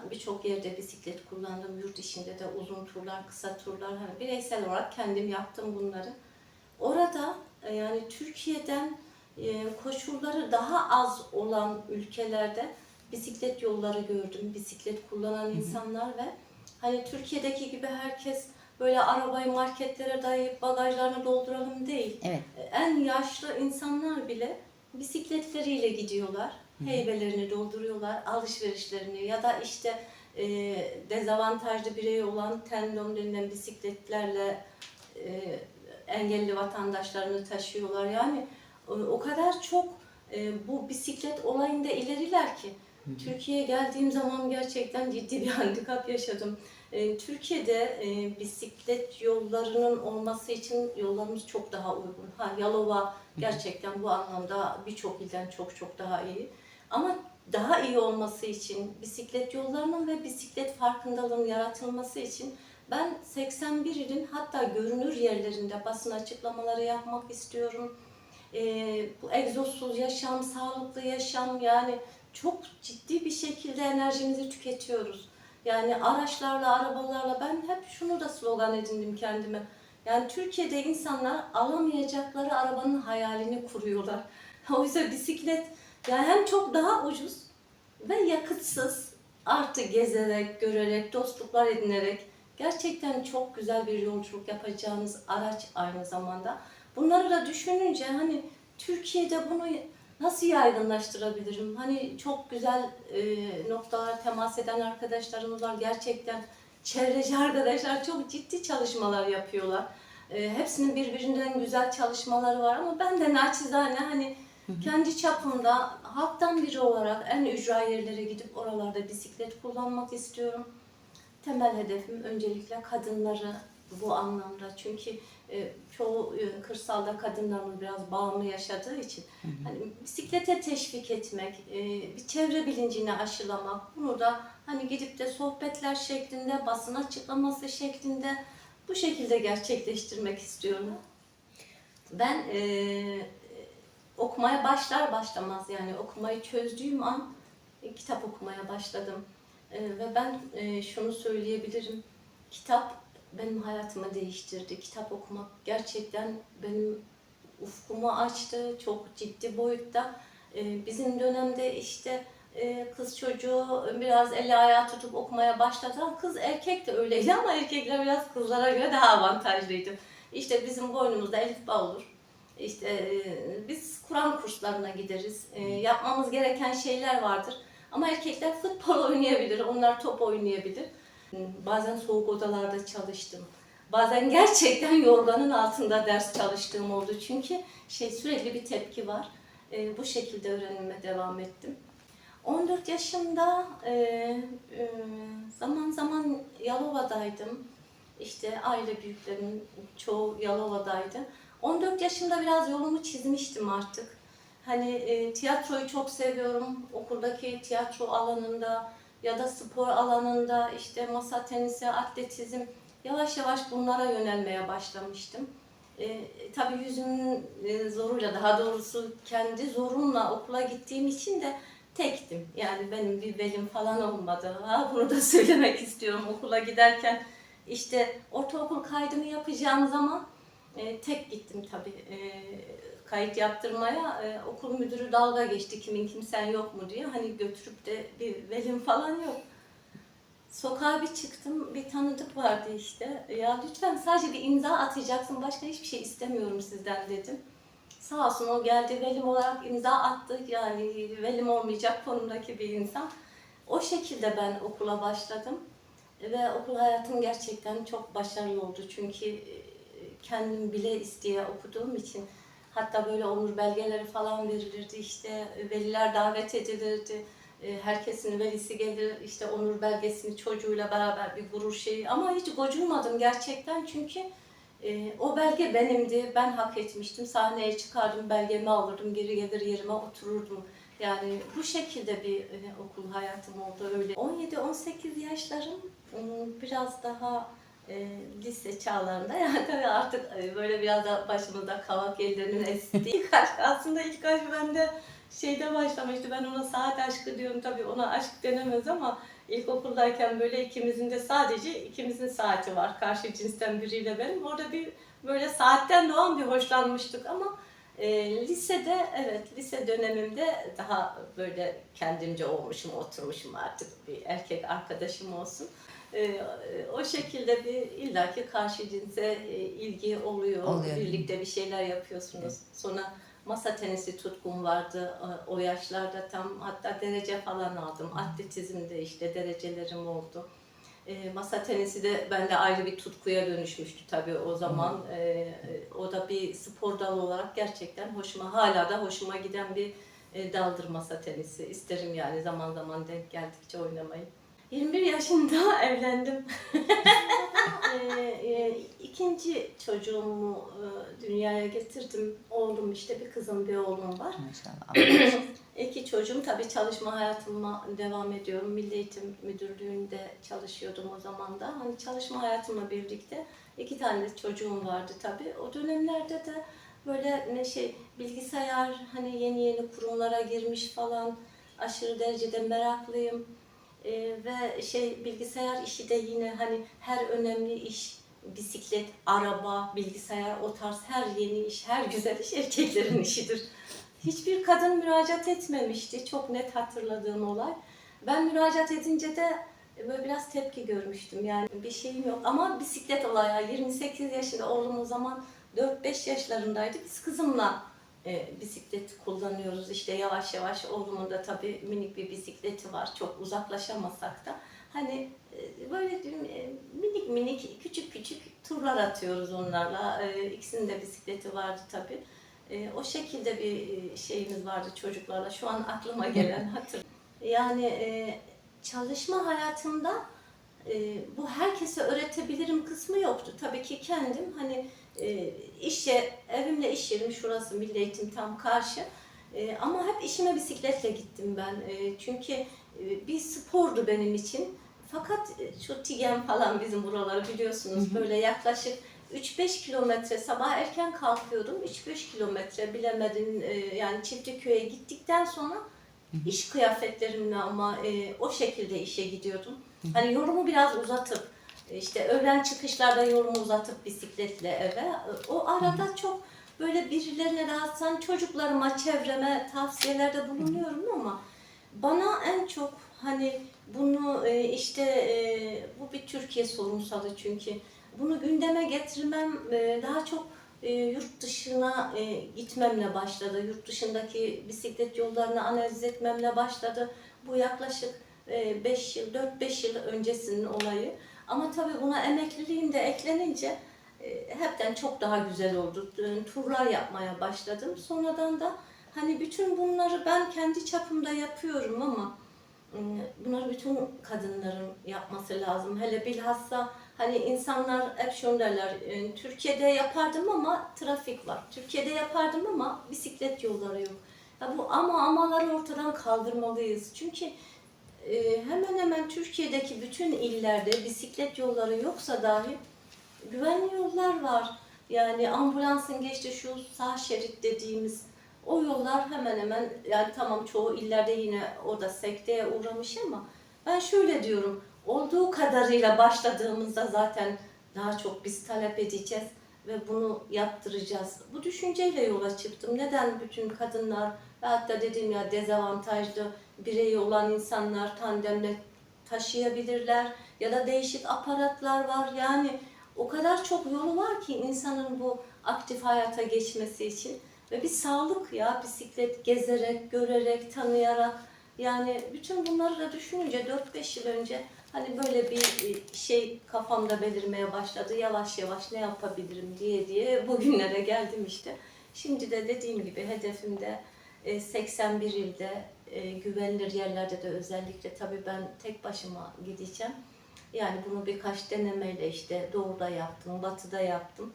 dışında birçok yerde bisiklet kullandım. Yurt içinde de uzun turlar, kısa turlar. Hani bireysel olarak kendim yaptım bunları. Orada e, yani Türkiye'den e, koşulları daha az olan ülkelerde bisiklet yolları gördüm. Bisiklet kullanan insanlar ve hani Türkiye'deki gibi herkes böyle arabayı marketlere dayayıp bagajlarını dolduralım değil. Evet. En yaşlı insanlar bile bisikletleriyle gidiyorlar. Heybelerini dolduruyorlar, alışverişlerini ya da işte e, dezavantajlı birey olan tendon denilen bisikletlerle e, engelli vatandaşlarını taşıyorlar. Yani e, o kadar çok e, bu bisiklet olayında ileriler ki Türkiye'ye geldiğim zaman gerçekten ciddi bir handikap yaşadım. E, Türkiye'de e, bisiklet yollarının olması için yollarımız çok daha uygun. Ha Yalova gerçekten bu anlamda birçok ilden çok çok daha iyi. Ama daha iyi olması için bisiklet yollarının ve bisiklet farkındalığının yaratılması için ben 81 ilin hatta görünür yerlerinde basın açıklamaları yapmak istiyorum. Ee, bu egzozsuz yaşam, sağlıklı yaşam yani çok ciddi bir şekilde enerjimizi tüketiyoruz. Yani araçlarla, arabalarla ben hep şunu da slogan edindim kendime. Yani Türkiye'de insanlar alamayacakları arabanın hayalini kuruyorlar. Oysa bisiklet yani hem çok daha ucuz ve yakıtsız artı gezerek, görerek, dostluklar edinerek gerçekten çok güzel bir yolculuk yapacağınız araç aynı zamanda. Bunları da düşününce hani Türkiye'de bunu nasıl yaygınlaştırabilirim? Hani çok güzel e, noktalara temas eden arkadaşlarımız var. Gerçekten çevreci arkadaşlar çok ciddi çalışmalar yapıyorlar. E, hepsinin birbirinden güzel çalışmaları var ama ben de naçizane hani kendi çapımda halktan biri olarak en ücra yerlere gidip oralarda bisiklet kullanmak istiyorum. Temel hedefim öncelikle kadınları bu anlamda. Çünkü e, çoğu e, kırsalda kadınlarımız biraz bağımlı yaşadığı için hani bisiklete teşvik etmek, e, bir çevre bilincini aşılamak, bunu da hani gidip de sohbetler şeklinde, basın açıklaması şeklinde bu şekilde gerçekleştirmek istiyorum. Ben e, okumaya başlar başlamaz yani okumayı çözdüğüm an e, kitap okumaya başladım. E, ve ben e, şunu söyleyebilirim. Kitap benim hayatımı değiştirdi. Kitap okumak gerçekten benim ufkumu açtı. Çok ciddi boyutta. Bizim dönemde işte kız çocuğu biraz eli ayağı tutup okumaya başladı. Kız erkek de öyleydi ama erkekler biraz kızlara göre daha avantajlıydı. İşte bizim boynumuzda elif bağ olur. İşte e, biz Kur'an kurslarına gideriz. E, yapmamız gereken şeyler vardır. Ama erkekler futbol oynayabilir, onlar top oynayabilir. Bazen soğuk odalarda çalıştım. Bazen gerçekten yorganın altında ders çalıştığım oldu. Çünkü şey sürekli bir tepki var. E, bu şekilde öğrenime devam ettim. 14 yaşımda e, e, zaman zaman Yalova'daydım. İşte aile büyüklerimin çoğu Yalova'daydı. 14 yaşımda biraz yolumu çizmiştim artık. Hani e, tiyatroyu çok seviyorum. Okuldaki tiyatro alanında ya da spor alanında işte masa tenisi, atletizm yavaş yavaş bunlara yönelmeye başlamıştım. E, tabii yüzümün e, zoruyla daha doğrusu kendi zorumla okula gittiğim için de tektim. Yani benim bir velim falan olmadı. Ha, bunu da söylemek istiyorum okula giderken. işte ortaokul kaydını yapacağım zaman e, tek gittim tabii e, kayıt yaptırmaya. E, okul müdürü dalga geçti kimin kimsen yok mu diye. Hani götürüp de bir velim falan yok. Sokağa bir çıktım, bir tanıdık vardı işte. Ya lütfen sadece bir imza atacaksın, başka hiçbir şey istemiyorum sizden dedim. Sağ olsun o geldi, velim olarak imza attı. Yani velim olmayacak konumdaki bir insan. O şekilde ben okula başladım. Ve okul hayatım gerçekten çok başarılı oldu. Çünkü kendim bile isteye okuduğum için hatta böyle onur belgeleri falan verilirdi. İşte veliler davet edilirdi. E, Herkesin velisi gelir işte onur belgesini çocuğuyla beraber bir gurur şeyi ama hiç gocunmadım gerçekten çünkü e, o belge benimdi. Ben hak etmiştim. Sahneye çıkardım, belgemi alırdım, geri gelir yerime otururdum. Yani bu şekilde bir e, okul hayatım oldu öyle. 17-18 yaşlarım ım, biraz daha e, lise çağlarında yani tabii artık e, böyle biraz da başımızda kavak ellerinin estiği aslında ilk aşk bende şeyde başlamıştı. Ben ona saat aşkı diyorum tabii ona aşk denemez ama ilkokuldayken böyle ikimizin de sadece ikimizin saati var. Karşı cinsten biriyle benim. Orada bir böyle saatten doğan bir hoşlanmıştık ama e, lisede evet lise dönemimde daha böyle kendimce olmuşum oturmuşum artık bir erkek arkadaşım olsun. E, e, o şekilde bir illaki karşı cinse e, ilgi oluyor. Oluyor. Birlikte bir şeyler yapıyorsunuz. Sonra masa tenisi tutkum vardı o yaşlarda tam hatta derece falan aldım. Atletizmde işte derecelerim oldu. E, masa tenisi de bende ayrı bir tutkuya dönüşmüştü tabii o zaman. E, o da bir spor dalı olarak gerçekten hoşuma, hala da hoşuma giden bir e, daldır masa tenisi. İsterim yani zaman zaman denk geldikçe oynamayı. 21 yaşında evlendim. e, e, ikinci çocuğumu e, dünyaya getirdim. Oğlum işte bir kızım bir oğlum var. Maşallah. İki çocuğum tabii çalışma hayatıma devam ediyorum. Milli Eğitim Müdürlüğü'nde çalışıyordum o zaman da. Hani çalışma hayatımla birlikte iki tane çocuğum vardı tabii. O dönemlerde de böyle ne şey bilgisayar hani yeni yeni kurumlara girmiş falan aşırı derecede meraklıyım. Ee, ve şey bilgisayar işi de yine hani her önemli iş bisiklet, araba, bilgisayar o tarz her yeni iş, her güzel iş erkeklerin işidir. Hiçbir kadın müracaat etmemişti. Çok net hatırladığım olay. Ben müracaat edince de böyle biraz tepki görmüştüm. Yani bir şeyim yok. Ama bisiklet olayı 28 yaşında oğlum o zaman 4-5 yaşlarındaydı. Biz kızımla e, bisiklet kullanıyoruz. İşte yavaş yavaş oğlumun da tabii minik bir bisikleti var. Çok uzaklaşamasak da. Hani e, böyle e, minik minik küçük küçük turlar atıyoruz onlarla. E, ikisinin de bisikleti vardı tabii. E, o şekilde bir e, şeyimiz vardı çocuklarla. Şu an aklıma gelen hatır. Yani e, çalışma hayatımda e, bu herkese öğretebilirim kısmı yoktu. Tabii ki kendim hani e, işe, evimle iş yerim şurası Milli Eğitim tam karşı. E, ama hep işime bisikletle gittim ben. E, çünkü e, bir spordu benim için. Fakat e, şu Tigen falan bizim buraları biliyorsunuz böyle yaklaşık 3-5 kilometre sabah erken kalkıyordum. 3-5 kilometre bilemedin e, yani Çiftliköy'e gittikten sonra iş kıyafetlerimle ama e, o şekilde işe gidiyordum. Hani yolumu biraz uzatıp işte öğlen çıkışlarda yolumu uzatıp bisikletle eve o arada çok böyle birilerine rahatsızan çocuklarıma, çevreme tavsiyelerde bulunuyorum ama bana en çok hani bunu e, işte e, bu bir Türkiye sorunsalı çünkü bunu gündeme getirmem e, daha çok yurt dışına gitmemle başladı. Yurt dışındaki bisiklet yollarını analiz etmemle başladı. Bu yaklaşık 5 yıl, 4-5 yıl öncesinin olayı. Ama tabii buna emekliliğim de eklenince e, hepten çok daha güzel oldu. Turlar yapmaya başladım. Sonradan da hani bütün bunları ben kendi çapımda yapıyorum ama e, bunları bütün kadınların yapması lazım. Hele bilhassa hani insanlar hep şunu derler, e, Türkiye'de yapardım ama trafik var. Türkiye'de yapardım ama bisiklet yolları yok. Ya bu ama amaları ortadan kaldırmalıyız. Çünkü hemen hemen Türkiye'deki bütün illerde bisiklet yolları yoksa dahi güvenli yollar var. Yani ambulansın geçtiği şu sağ şerit dediğimiz o yollar hemen hemen yani tamam çoğu illerde yine o da sekteye uğramış ama ben şöyle diyorum olduğu kadarıyla başladığımızda zaten daha çok biz talep edeceğiz ve bunu yaptıracağız. Bu düşünceyle yola çıktım. Neden bütün kadınlar ve hatta dedim ya dezavantajlı bireyi olan insanlar tandemle taşıyabilirler ya da değişik aparatlar var. Yani o kadar çok yolu var ki insanın bu aktif hayata geçmesi için ve bir sağlık ya bisiklet gezerek, görerek, tanıyarak yani bütün bunları da düşününce 4-5 yıl önce hani böyle bir şey kafamda belirmeye başladı. Yavaş yavaş ne yapabilirim diye diye bugünlere geldim işte. Şimdi de dediğim gibi hedefimde e, 81 ilde e, güvenilir yerlerde de özellikle tabii ben tek başıma gideceğim. Yani bunu birkaç denemeyle işte doğuda yaptım, batıda yaptım.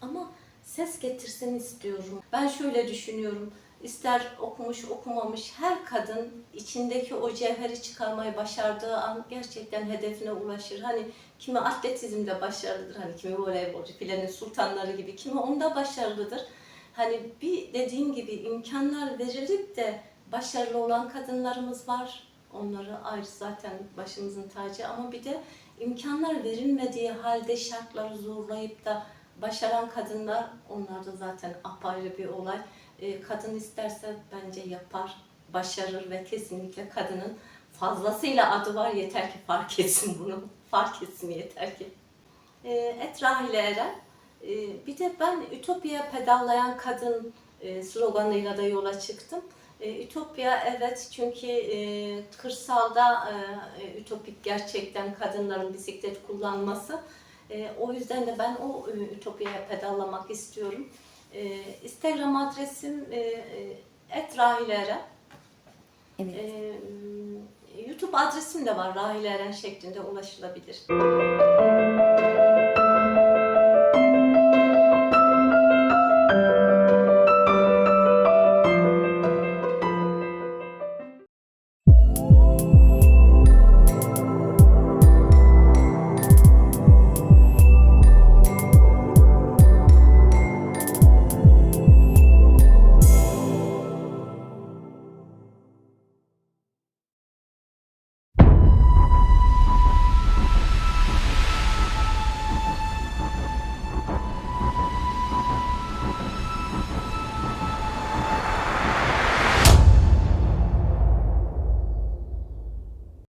Ama ses getirsin istiyorum. Ben şöyle düşünüyorum. İster okumuş okumamış her kadın içindeki o cevheri çıkarmayı başardığı an gerçekten hedefine ulaşır. Hani kimi atletizmde başarılıdır, hani kimi voleybolcu, filenin sultanları gibi, kimi onda başarılıdır. Hani bir dediğim gibi imkanlar verilip de başarılı olan kadınlarımız var. Onları ayrı zaten başımızın tacı ama bir de imkanlar verilmediği halde şartları zorlayıp da başaran kadınlar onlar da zaten apayrı bir olay. Ee, kadın isterse bence yapar, başarır ve kesinlikle kadının fazlasıyla adı var yeter ki fark etsin bunu. Fark etsin yeter ki. Ee, Et Rahile Eren. Ee, bir de ben Ütopya pedallayan kadın e, sloganıyla da yola çıktım. E, Ütopya evet çünkü e, kırsalda e, e, ütopik gerçekten kadınların bisiklet kullanması. E, o yüzden de ben o e, Ütopya'ya pedallamak istiyorum. E, Instagram adresim e, e, @rahileren. Evet. E, YouTube adresim de var Rahile Eren şeklinde ulaşılabilir.